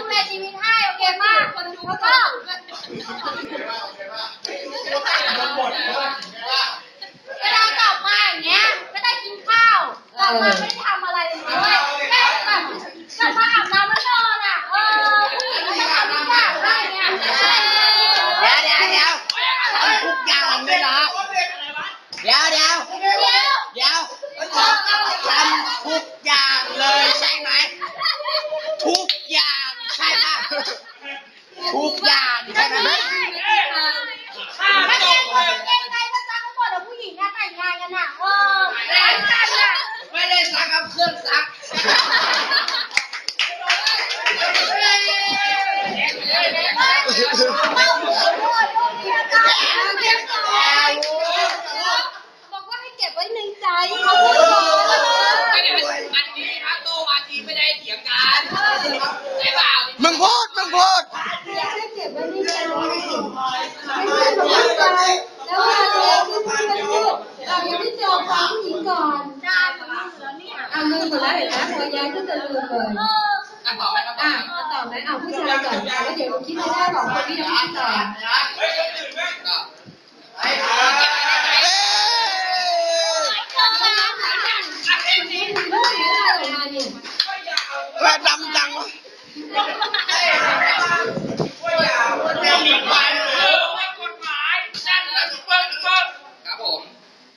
ดูแลชีวิตให้โอเคมากคนดูแล้วก็เวลากลับมาอย่างเงี้ยไม่ได้กินข้าวกลับมาไม่ได้ทำอะไรเลยแค่แบบกลับมาอาบน้ำแล้วนอนอะเออผู้หญิงก็จะทำทุกอย่างได้เงี้ย เดี๋ยวเดี๋ยวเดี๋ยวทำทุกอย่างเลยเหรอเดี๋ยวเดี๋ยว เดี๋ยว เดี๋ยวทำทุกอย่างเลยใช่ไหมทุกอย่างใช่ไหมทุกอย่างใช่ไหม ถ้าเกงเกงในก็ซักทั้งหมดแล้วผู้หญิงอะแต่งงานกันอะเออแต่งกันอะ ไม่ได้ซักกับเครื่องซัก บอกว่าให้เก็บไว้ในใจเขาพูดก่อน อันนี้ครับโตวาทีไม่ได้เถียงกันใช่เปล่า มึงพูดมึงพูด ให้เก็บไว้ในใจไม่ใช่แบบว่าใจแล้วเวลาเจอที่เพื่อนพูดเรายังไม่เจอความผู้หญิงก่อนได้แล้วเนี่ย อะลืมหมดแล้วเห็นไหมพอย้ายก็จะลืมเลย เออ อะต่อไปครับ อะเอาต่อไหมเอาผู้ชายก่อนแล้วเดี๋ยวคิดไม่ได้บอกคนที่ยังไม่ต่อก็เอ้ยลูกนี้อะไรออกมาเนี่ยแม่ดำจังวะครับผม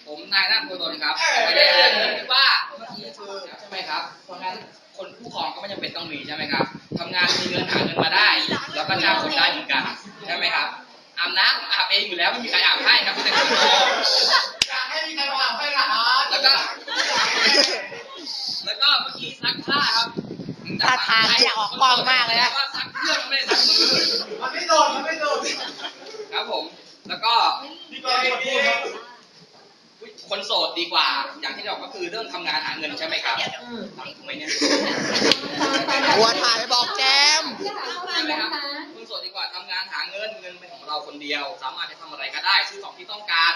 ผมนายนัทโพดลครับประเด็นเรื่องนี้คือว่าเมื่อกี้คือใช่ไหมครับ เพราะงั้นคนผู้ครองก็ไม่จำเป็นต้องมีใช่ไหมครับทำงานมีเงินหาเงินมาได้ แล้วก็จ้างคนได้เหมือนกันใช่ไหมครับอาบน้ำอาบเองอยู่แล้วไม่มีใครอาบให้ครับพี่แต่คนโตแล้วก็แล้วก็เมื่อกี้ซักผ้าครับท่าทางอยากออกกล้องมากเลยนะว่าซักเครื่องไม่ได้ซักมือมันไม่โดนมันไม่โดนครับผม แล้วก็นี่ก็คนพูดครับคนโสดดีกว่า อย่างที่บอกก็คือเรื่องทำงานหาเงินใช่ไหมครับถูกไหมเนี่ยหัวถ่ายบอ คนเดียว สามารถจะทำอะไรก็ได้ ซื้อของที่ต้องการ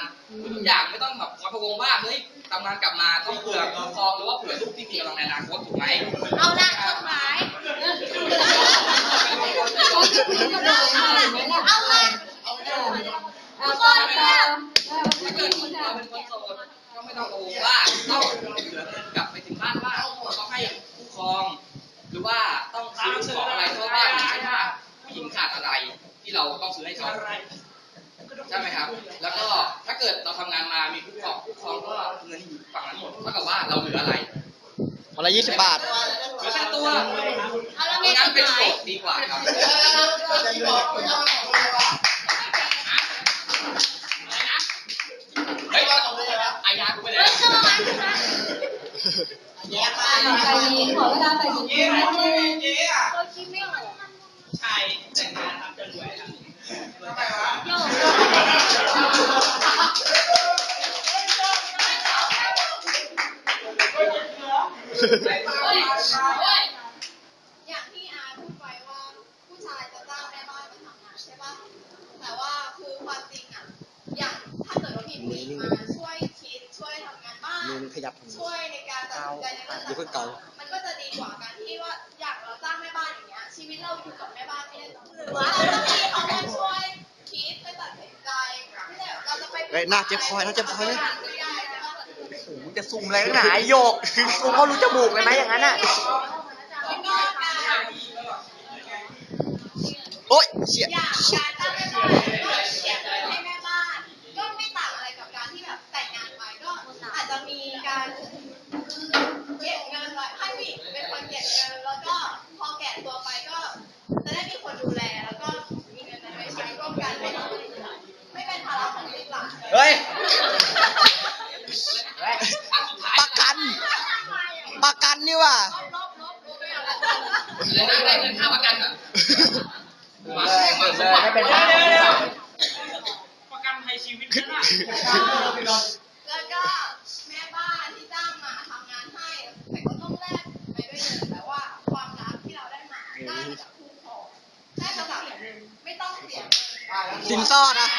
ทุกอย่างไม่ต้องแบบคอยพะวงว่าเฮ้ยทำงานกลับมาต้องเผื่อคุ้มครองหรือว่าเผื่อลูกที่มีกำลังในอนาคตถูกไหมเอาละกฎหมายเอาละเอาต่อต่อเออถ้าเกิดคุณเราเป็นคนโสดก็ไม่ต้องกังวลว่าต้องเหลือเงินกลับไปถึงบ้านว่าต้องให้ผู้ครอง หรือว่าต้องซื้อของอะไรเข้าบ้านอย่างเช่นว่าผู้หญิงขาดอะไรที่เราต้องซื้อให้เขาใช่ไหมครับ แล้วก็ถ้า เกิดเราทำงานมามีผู้ครองผู้ครองก็เงินอยู่ฝั่งนั้นหมดเท่ากับว่าเราเหลืออะไรวันละยี่สิบบาทเหลือแค่ตัวเอาละเพไม่ราะกงั้นฎหเป็นมาโสยดดีกว่าครับเฮ้ยอายากูไปไหนเออเจอไหมไปยิงขอเวลาไปยิงนิดนึงเจ๊อะเราคิดไม่ออกชายแต่งงานทำจะรวยครับ อย่างที่อาพูดไว้ว่าผู้ชายจะจ้างแม่บ้านมาทำงานใช่ป่ะ แต่ว่าคือความจริงอะ อย่างถ้าเกิดว่ามีผู้หญิงมาช่วยคิดช่วยทำงานบ้าน มึงขยับช่วยในการตัดสินใจในเรื่องเอาอย่างเเราจะไปเฮ้ยหน้าเจ็บคอหน้าเจ็บคอเลยไม่ได้ใช่ปะโอ้โหจะซูมอะไรนักหนาไอ้โยกซูมเขารู้จมูกเลยไหมอย่างนั้นอะแล้วก็การโอ๊ยเฉียด อย่างการจ้างแม่บ้านก็เสียเงินให้แม่บ้านก็ไม่ต่างอะไรกับการที่แบบแต่งงานไปก็อาจจะมีการเก็บเงินไว้ให้ผู้หญิงเป็นคนเก็บเงินแล้วก็พอแก่ตัวไปก็จะได้มีคนดูแลแล้วก็มีเงินนั้นไว้ใช้ร่วมกันไม่ต้องไม่เป็นภาระของลูกหลาน เฮ้ย ประกัน ประ กันนี่ว่ะลบลบลบไม่เอาละแล้วได้ได้เงินค่าประกันเหรอมาเลยเลยไม่เป็นไรประกันภัยชีวิตนะแล้วก็แม่บ้านที่จ้างมาทำงานให้แต่ก็ต้องแลกไปด้วยเงินแต่ว่าความรักที่เราได้มาได้มาจากคู่ครองได้มาจากไม่ต้องเสียเงินสินสอดอะ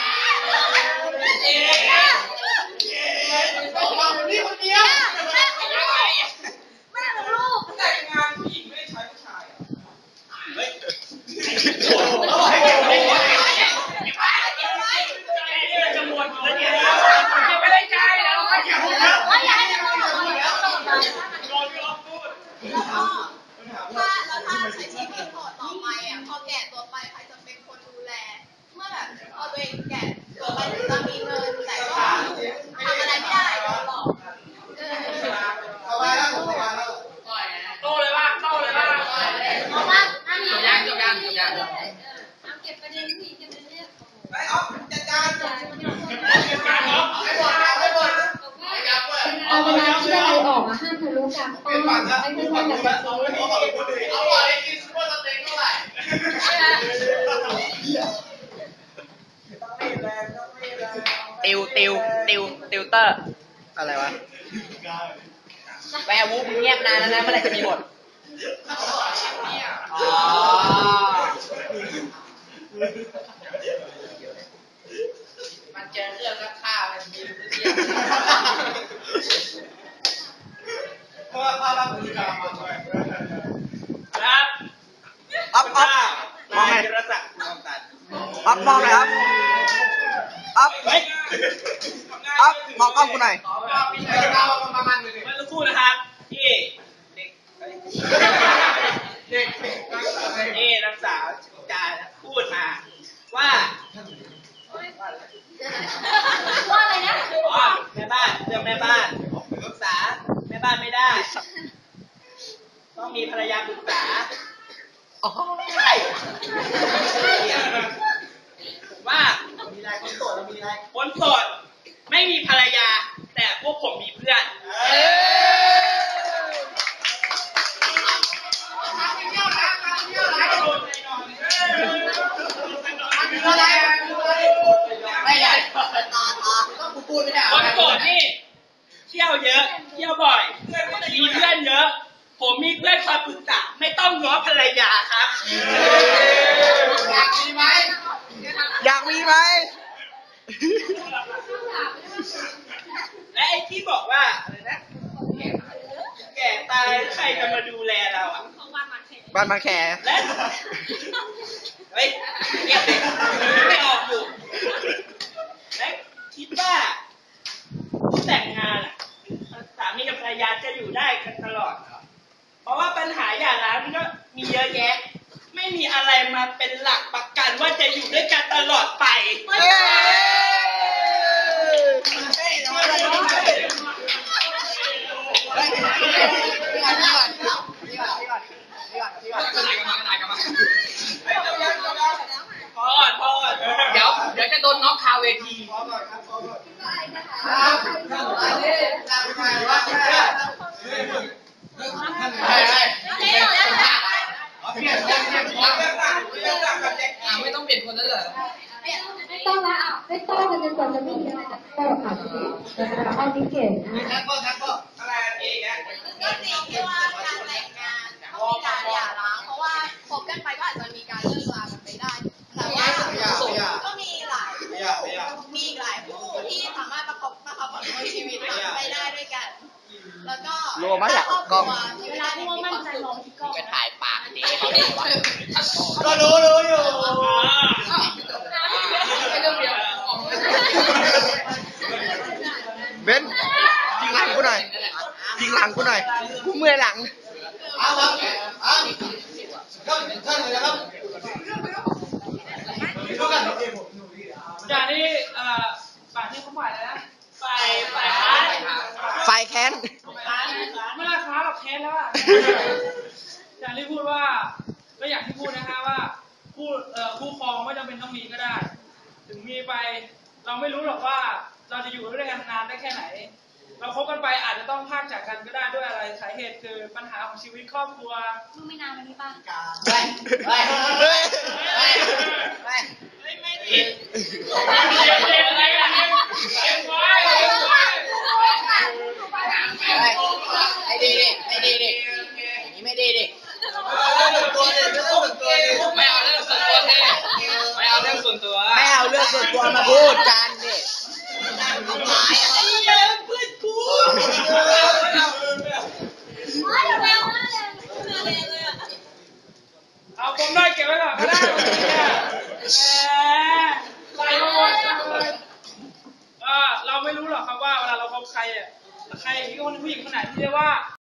ถ้าเราถ้าใช้ชีวิต ติวเตอร์ อะไรวะแวร์วูฟมึงเงียบนานแล้วนะเมื่อไหร่จะมีบทอ๋อมันเจอเรื่องก็ฆ่ามันมีเรื่องเพราะว่าภาพลักษณ์พฤติกรรมมาด้วยครับอัพอัพมองไงรศักดิ์มองตัดอัพมองเลยครับอัพ อัพมองกล้องกูหน่อยขอว่าพี่เดี๋ยวเราประมาณนึงเมื่อสักครู่นะครับที่เด็กเด็กนักศึกษาเอ๊นักศึกษาจาพูดมา ว่าว่าอะไรนะอ๋อแม่บ้านเรื่องแม่บ้านปรึกษาแม่บ้านไม่ได้ ต้องมีภรรยาปรึกษาอ๋อผมว่ามีอะไรคนโสดแล้วมีอะไรคนโสด ไม่มีภรรยา แต่พวกผมมีเพื่อน ไม่ได้ต้องกูพูดไม่ได้คนโสดนี่เที่ยวเยอะ เที่ยวบ่อย มีเพื่อนเยอะ ผมมีเพื่อนคอยปรึกษาไม่ต้องง้อภรรยาครับ อยากมีไหม อยากมีไหม และไอ้ที่บอกว่าอะไรนะ แก่ตายใครจะมาดูแลเราอะบ้านมาแคร์และเฮ้ยเก็บเด็กไม่ออกอยู่และคิดว่าผู้แต่งงานอะสามีกับภรรยาจะอยู่ได้กันตลอดเหรอเพราะว่าปัญหาอย่าร้างมันก็มีเยอะแยะ ไม่มีอะไรมาเป็นหลักประกันว่าจะอยู่ด้วยกันตลอดไป เอ้ย พอก่อนพอก่อนเดี๋ยวเดี๋ยวจะโดนน็อกคาเวที ขอหน่อยครับขอหน่อยครับอันนี้ตามไปว่าแค่เฮ้ยเฮ้ยเปลี่ยนคนเปลี่ยนคนเปลี่ยนคนเรื่องต่างเรื่องต่างกับแจ็ค อ่าไม่ต้องเปลี่ยนคนแล้วเหรอ ไม่ต้องละอะ ไม่ต้องกันจนกว่าจะไม่มีอะไรจะเปิดค่ะพี่นะคะเอาดิเกตนะแจ็คก็แจ็คก็อะไรเองอะก็จริงที่ว่าการแต่งงานต้องมีการหย่าร้างเพราะว่าคบกันไปก็อาจจะมีการเลิกลากันไปได้ แต่ว่าก็มีหลายไม่อยากไม่อยากมีอีกหลายคู่ที่สามารถประกบประคับประคองชีวิตไปได้ด้วยกัน แล้วก็รัวมากอยากออกกล้องเวลาที่ว่ามั่นใจมองที่กล้องไปถ่ายปากนี้เขาได้วะก็รู้รู้อยู่ ไม่ต้องเปลี่ยน เบนยิงหลังกูหน่อย ยิงหลังกูหน่อย กูเมื่อยหลังเอาครับเอาท่านท่านเลยนะครับดูกันจากนี้เอ่อฝ่ายที่เขาฝ่ายอะไรนะฝ่ายฝ่ายค้านไฟแค้นค้านไม่ราคาหรอกแค้นแล้วอะอย่างที่พูดว่าก็อย่างที่พูดนะฮะว่าคู่เอ่อคู่ครองไม่จำเป็นต้องมีก็ได้ ถึงมีไปเราไม่รู้หรอกว่าเราจะอยู่ด้วยกันนานได้แค่ไหน เราคบกันไปอาจจะต้องพากจากกันก็ได้ด้วยอะไรสาเหตุคือปัญหาของชีวิตครอบครัวมึงไม่นานมันนี้ป่ะเฮ้ยเฮ้ยเฮ้ยเฮ้ยเฮ้ยไม่ผิด